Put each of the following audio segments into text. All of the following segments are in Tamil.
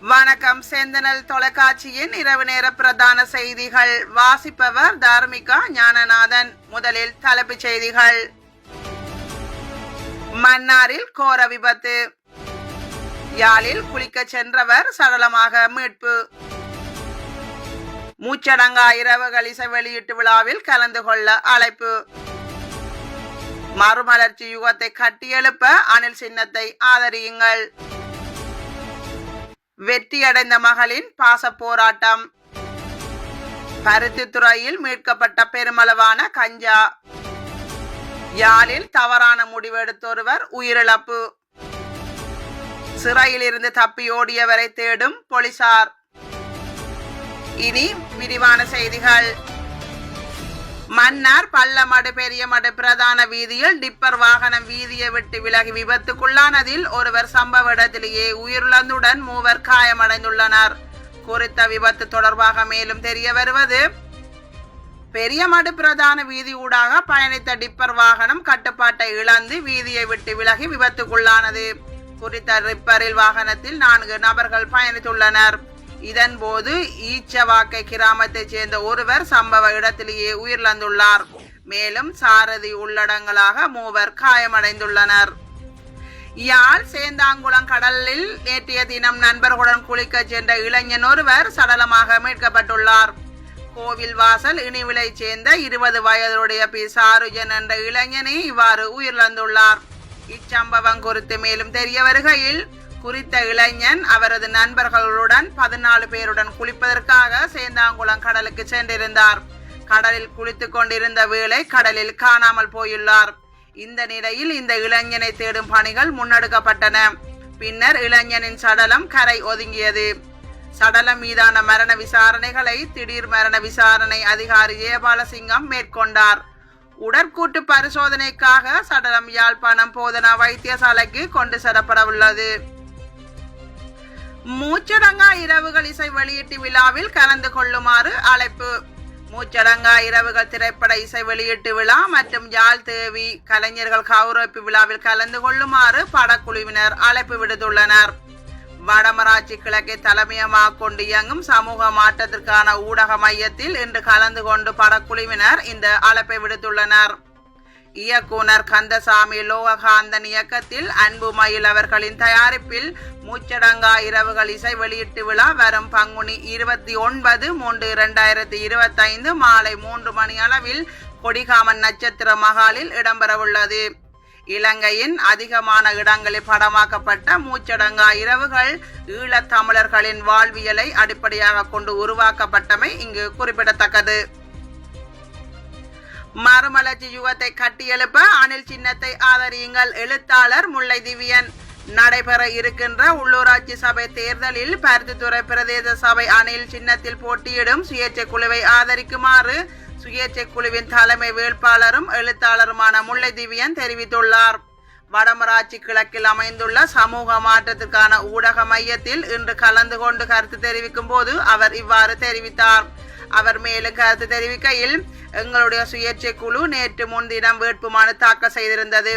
வணக்கம். செந்தனல் தொலைக்காட்சியின் இரவு நேர பிரதான செய்திகள். வாசிப்பவர் தார்மிகா ஞானநாதன். முதலில் தலைப்புச் செய்திகள். மன்னாரில் கோர விபத்து. யாழில் குளிக்கச் சென்றவர் சடலமாக மீட்பு. மூச்சடங்கா இரவுகள் இசை வெளியீட்டு விழாவில் கலந்து கொள்ள அழைப்பு. மறுமலர்ச்சி யுகத்தை கட்டியெழுப்ப அணில் சின்னத்தை ஆதரியுங்கள். வெற்றியடைந்த மகளின் பாச போராட்டம். பருத்தித்துறையில் மீட்கப்பட்ட பெருமளவான கஞ்சா. யாழில் தவறான முடிவெடுத்தொருவர் உயிரிழப்பு. சிறையில் இருந்து தப்பி ஓடியவரை தேடும் போலீசார். இனி விரிவான செய்திகள். மன்னார் பள்ளமடு பெரியமடு பிரதான வீதியில் டிப்பர் வாகனம் வீதியை விட்டு விலகி விபத்துக்குள்ளானதில் ஒருவர் சம்பவ இடத்திலேயே உயிரிழந்துடன் மூவர் காயமடைந்துள்ளனர். குறித்த விபத்து தொடர்பாக மேலும் தெரிய வருவது பெரியமடு பிரதான வீதி ஊடாக பயணித்த டிப்பர் வாகனம் கட்டுப்பாட்டை இழந்து வீதியை விட்டு விலகி விபத்துக்குள்ளானது. குறித்த ரிப்பரில் வாகனத்தில் நான்கு நபர்கள் பயணித்துள்ளனர். இதன்போது ஈச்சவாக்கை கிராமத்தைச் சேர்ந்த ஒருவர் சம்பவ இடத்திலேயே உயிரிழந்துள்ளார். மேலும் சாரதி உள்ளடங்கலாக மூவர் காயமடைந்துள்ளனர். யாழ் சேந்தாங்குளம் கடலில் நேற்றைய தினம் நண்பர்களுடன் குளிக்க சென்ற இளைஞன் ஒருவர் சடலமாக மீட்கப்பட்டுள்ளார். கோவில் வாசல் இனிவிலை சேர்ந்த இருபது வயதுடைய பி சாருஜன் என்ற இளைஞனே இவ்வாறு உயிரிழந்துள்ளார். இச்சம்பவம் குறித்து மேலும் தெரிய வருகையில் குறித்த இளைஞன் அவரது நண்பர்களுடன் பதினாலு பேருடன் குளிப்பதற்காக சேந்தாங்குளம் கடலுக்கு சென்றிருந்தார். கடலில் குளித்துக் கொண்டிருந்த வேளை கடலில் காணாமல் போயுள்ளார். இந்த நிலையில் இந்த இளைஞனை தேடும் பணிகள் முன்னெடுக்கப்பட்டன. பின்னர் இளைஞனின் சடலம் கரை ஒதுங்கியது. சடலம் மீதான மரண விசாரணைகளை திடீர் மரண விசாரணை அதிகாரி ஜெயபாலசிங்கம் மேற்கொண்டார். உடற்கூட்டு பரிசோதனைக்காக சடலம் யாழ்ப்பாணம் போதனா வைத்தியசாலைக்கு கொண்டு செல்லப்பட உள்ளது மூச்சடங்கா இரவுகள் இசை வெளியீட்டு விழாவில் கலந்து கொள்ளுமாறு அழைப்பு. மூச்சடங்கா இரவுகள் திரைப்பட இசை வெளியீட்டு விழா மற்றும் யாழ் தேவி கலைஞர்கள் கௌரவிப்பு விழாவில் கலந்து கொள்ளுமாறு படக்குழுவினர் அழைப்பு விடுத்துள்ளனர். வடமராட்சி கிழக்கை தலைமையமாக கொண்டு இயங்கும் சமூக மாற்றத்திற்கான ஊடக மையத்தில் இன்று கலந்து கொண்டு படக்குழுவினர் இந்த அழைப்பை விடுத்துள்ளனர். இயக்குனர் கந்தசாமி லோககாந்தன் இயக்கத்தில் அன்பு மயில் அவர்களின் தயாரிப்பில் மூச்சடங்கா இரவுகள் இசை வெளியீட்டு விழா வரும் பங்குனி இருபத்தி ஒன்பது மூன்று இரண்டாயிரத்தி இருபத்தைந்து மாலை மூன்று மணி அளவில் கொடிகாமன் நட்சத்திர மகாலில் இடம்பெறவுள்ளது. இலங்கையின் அதிகமான இடங்களில் படமாக்கப்பட்ட மூச்சடங்கா இரவுகள் ஈழத் தமிழர்களின் வாழ்வியலை அடிப்படையாக கொண்டு உருவாக்கப்பட்டமை இங்கு குறிப்பிடத்தக்கது. மறுமலர்ச்சி யுகத்தை கட்டியெழுப்ப அணில் சின்னத்தை ஆதரியுங்கள். எழுத்தாளர் முல்லை திவ்யன். நடைபெற இருக்கின்ற உள்ளூராட்சி சபை தேர்தலில் பருத்தித்துறை பிரதேச சபை அணில் சின்னத்தில் போட்டியிடும் சுயேட்சை குழுவை ஆதரிக்குமாறு சுயேட்சை குழுவின் தலைமை வேட்பாளரும் எழுத்தாளருமான முல்லை திவ்யன் தெரிவித்துள்ளார். வடமராட்சி கிழக்கில் அமைந்துள்ள சமூக மாற்றத்திற்கான ஊடக மையத்தில் இன்று கலந்து கொண்டு கருத்து தெரிவிக்கும் போது அவர் இவ்வாறு தெரிவித்தார். அவர் மேலும் கருத்து தெரிவிக்கையில் எங்களுடைய சுயேட்சை குழு நேற்று முன்தினம் வேட்புமனு தாக்கல் செய்திருந்தது.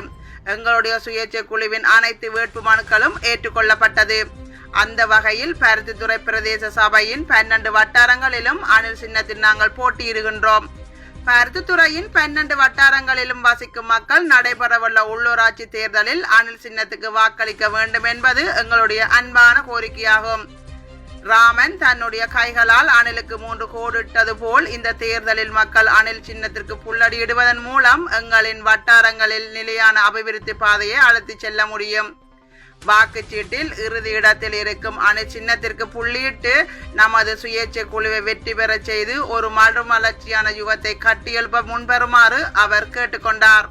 எங்களுடைய சுயேட்சை குழுவின் அனைத்து வேட்புமனுக்களும் ஏற்றுக்கொள்ளப்பட்டது. அந்த வகையில் பருத்தித்துறை பிரதேச சபையின் பன்னெண்டு வட்டாரங்களிலும் அணில் சின்னத்தில் நாங்கள் போட்டியிடுகின்றோம். பருத்தித்துறையின் பன்னெண்டு வட்டாரங்களிலும் வசிக்கும் மக்கள் நடைபெறவுள்ள உள்ளூராட்சி தேர்தலில் அணில் சின்னத்துக்கு வாக்களிக்க வேண்டும் என்பது எங்களுடைய அன்பான கோரிக்கையாகும். ராமன் தன்னுடைய கைகளால் அணிலுக்கு மூன்று கோடிட்டது போல் இந்த தேர்தலில் மக்கள் அணில் சின்னத்திற்கு புல்லடியிடுவதன் மூலம் எங்களின் வட்டாரங்களில் நிலையான அபிவிருத்தி பாதையை அழைத்துச் செல்ல முடியும். வாக்குச்சீட்டில் இறுதி இடத்தில் இருக்கும் அணு சின்னத்திற்கு புள்ளியிட்டு நமது சுயேட்சை குழுவை வெற்றி பெறச் செய்து ஒரு மறுமலர்ச்சியான யுகத்தை கட்டியெழுப்ப முன்வருமாறு அவர் கேட்டுக்கொண்டார்.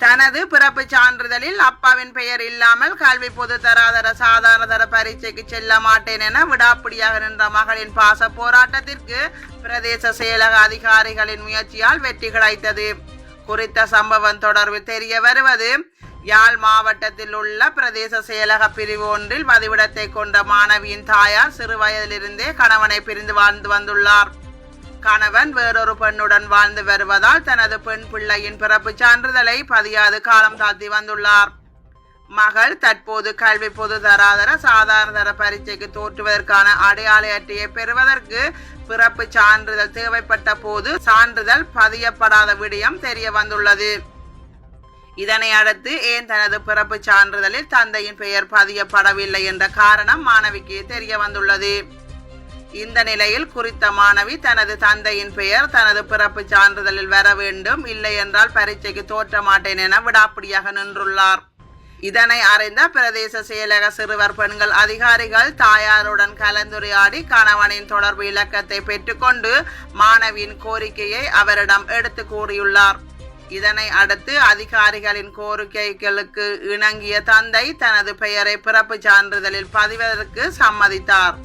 தனது பிறப்பு சான்றிதழில் அப்பாவின் பெயர் இல்லாமல் கல்வி பொது தராதர சாதாரண தர பரீட்சைக்கு செல்ல மாட்டேன் என விடாப்பிடியாக நின்ற மகளின் பாச போராட்டத்திற்கு பிரதேச செயலக அதிகாரிகளின் முயற்சியால் வெற்றி கிடைத்தது. குறித்த சம்பவம் தொடர்பில் தெரிய வருவது யாழ் மாவட்டத்தில் உள்ள பிரதேச செயலக பிரிவு ஒன்றில் பதிவிடத்தை கொண்ட மாணவியின் தாயார் சிறு வயதிலிருந்தே கணவனை பிரிந்து வாழ்ந்து வந்துள்ளார். கணவன் வேறொரு பெண்ணுடன் வாழ்ந்து வருவதால் தனது பெண் பிள்ளையின் பிறப்பு சான்றிதழை பதியாது காலம் தாழ்த்தி வந்துள்ளார். மகள் தற்போது கல்வி பொது தராதர சாதாரண தர பரீட்சைக்கு தோற்றுவதற்கான அடையாள அட்டையை பெறுவதற்கு பிறப்பு சான்றிதழ் தேவைப்பட்ட போது சான்றிதழ் பதியப்படாத விடயம் தெரிய வந்துள்ளது. இதனை அடுத்து ஏன் தனது பிறப்பு சான்றிதழில் தந்தையின் பெயர் பதியப்படவில்லை என்ற காரணம் மாணவிக்கு தெரிய வந்துள்ளது. இந்த நிலையில் குறித்த மாணவி தனது தந்தையின் பெயர் தனது பிறப்பு சான்றிதழில் வர வேண்டும் இல்லை என்றால் பரீட்சைக்கு தோற்ற மாட்டேன் என விடாப்பிடியாக நின்றுள்ளார். இதனை அறிந்த பிரதேச செயலக சிறுவர் பெண்கள் அதிகாரிகள் தாயாருடன் கலந்துரையாடி கணவனின் தொடர்பு இலக்கத்தை பெற்றுக்கொண்டு மாணவியின் கோரிக்கையை அவரிடம் எடுத்து கூறியுள்ளார். இதனை அடுத்து அதிகாரிகளின் கோரிக்கைகளுக்கு இணங்கிய தந்தை தனது பெயரை பிறப்பு சான்றிதழில் பதிவதற்கு சம்மதித்தார்.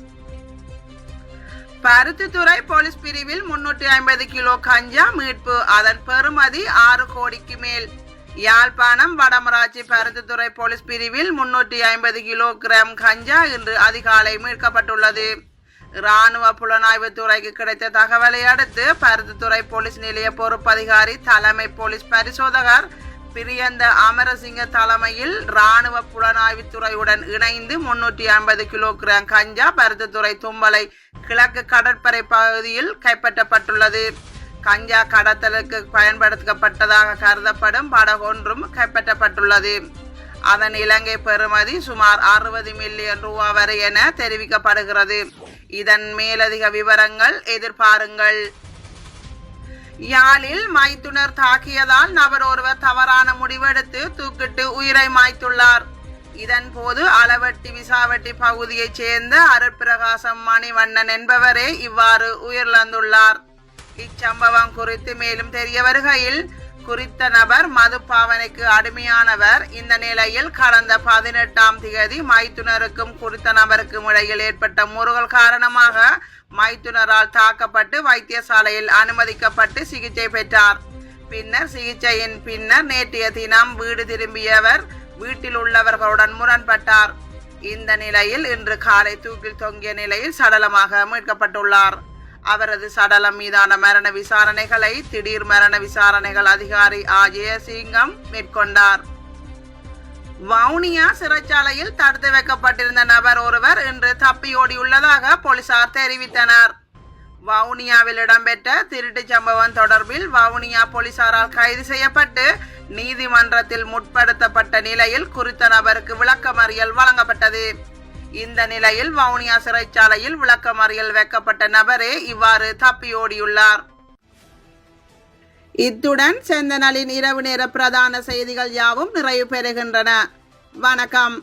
பருத்தித்துறை போலீஸ் பிரிவில் முன்னூற்றி ஐம்பது கிலோ கஞ்சா மீட்பு அதன் பெறுமதி ஆறு கோடிக்கு மேல். யாழ்ப்பாணம் வடமராட்சி பருத்தித்துறை போலீஸ் பிரிவில் முன்னூற்றி ஐம்பது கிலோகிராம் கஞ்சா இன்று அதிகாலை மீட்கப்பட்டுள்ளது. இராணுவ புலனாய்வு துறைக்கு கிடைத்த தகவலை அடுத்து பருத்தித்துறை போலீஸ் நிலைய பொறுப்பதிகாரி தலைமை போலீஸ் பரிசோதகர் பிரியந்த அமரசிங்க தலைமையில் இராணுவ புலனாய்வு துறையுடன் இணைந்து முன்னூற்றி ஐம்பது கிலோகிராம் கஞ்சா பருத்தித்துறை தும்பலை கிழக்கு கடற்படை பகுதியில் கைப்பற்றப்பட்டுள்ளது. கஞ்சா கடத்தலுக்கு பயன்படுத்தப்பட்டதாக கருதப்படும் படகொன்றும் கைப்பற்றப்பட்டுள்ளது. அதன் இலங்கை பெறுமதி சுமார் அறுபது மில்லியன் ரூபா வரை என தெரிவிக்கப்படுகிறது. இதன் மேலதிக விவரங்கள் எதிர்பாருங்கள். யாழில் மைத்துனர் தாக்கியதால் நபர் ஒருவர் தவறான முடிவெடுத்து தூக்கிட்டு உயிரை மாய்த்துள்ளார். இதன் போது அளவட்டி விசாவட்டி பகுதியைச் சேர்ந்த அருட்பிரகாசம் மணிவண்ணன் என்பவரே இவ்வாறு உயிரிழந்துள்ளார். இச்சம்பவம் குறித்து மேலும் தெரிய வருகையில் குறித்த நபர் மதுப்பாவனைக்கு அடிமையானவர். இந்த நிலையில் கடந்த பதினெட்டாம் திகதி மைத்துனருக்கும் குறித்த நபருக்கும் இடையில் ஏற்பட்ட முருகல் காரணமாக மைத்துனரால் தாக்கப்பட்டு வைத்தியசாலையில் அனுமதிக்கப்பட்டு சிகிச்சை பெற்றார். பின்னர் சிகிச்சையின் பின்னர் நேற்றைய தினம் வீடு திரும்பியவர் வீட்டில் உள்ளவர்களுடன் முரண்பட்டார். இந்த நிலையில் இன்று காலை தூக்கில் தொங்கிய நிலையில் சடலமாக மீட்கப்பட்டுள்ளார். அவரது சடலம் மீதான மரண விசாரணைகளை திடீர் மரண விசாரணைகள் அதிகாரி ஆ ஜெயசிங்கம் மேற்கொண்டார். வவுனியா சிறைச்சாலையில் தடுத்து வைக்கப்பட்டிருந்த நபர் ஒருவர் இன்று தப்பியோடியுள்ளதாக போலீசார் தெரிவித்தனர். வவுனியாவில் இடம்பெற்ற திருட்டுச் சம்பவம் தொடர்பில் வவுனியா போலீசாரால் கைது செய்யப்பட்டு நீதிமன்றத்தில் முற்படுத்தப்பட்ட நிலையில் குறித்த நபருக்கு விளக்கமறியல் வழங்கப்பட்டது. இந்த நிலையில் வவுனியா சிறைச்சாலையில் விளக்கமறியல் வைக்கப்பட்ட நபரே இவ்வாறு தப்பியோடியுள்ளார். இத்துடன் செந்தனலின் இரவு நேர பிரதான செய்திகள் யாவும் நிறைவு பெறுகின்றன. வணக்கம்.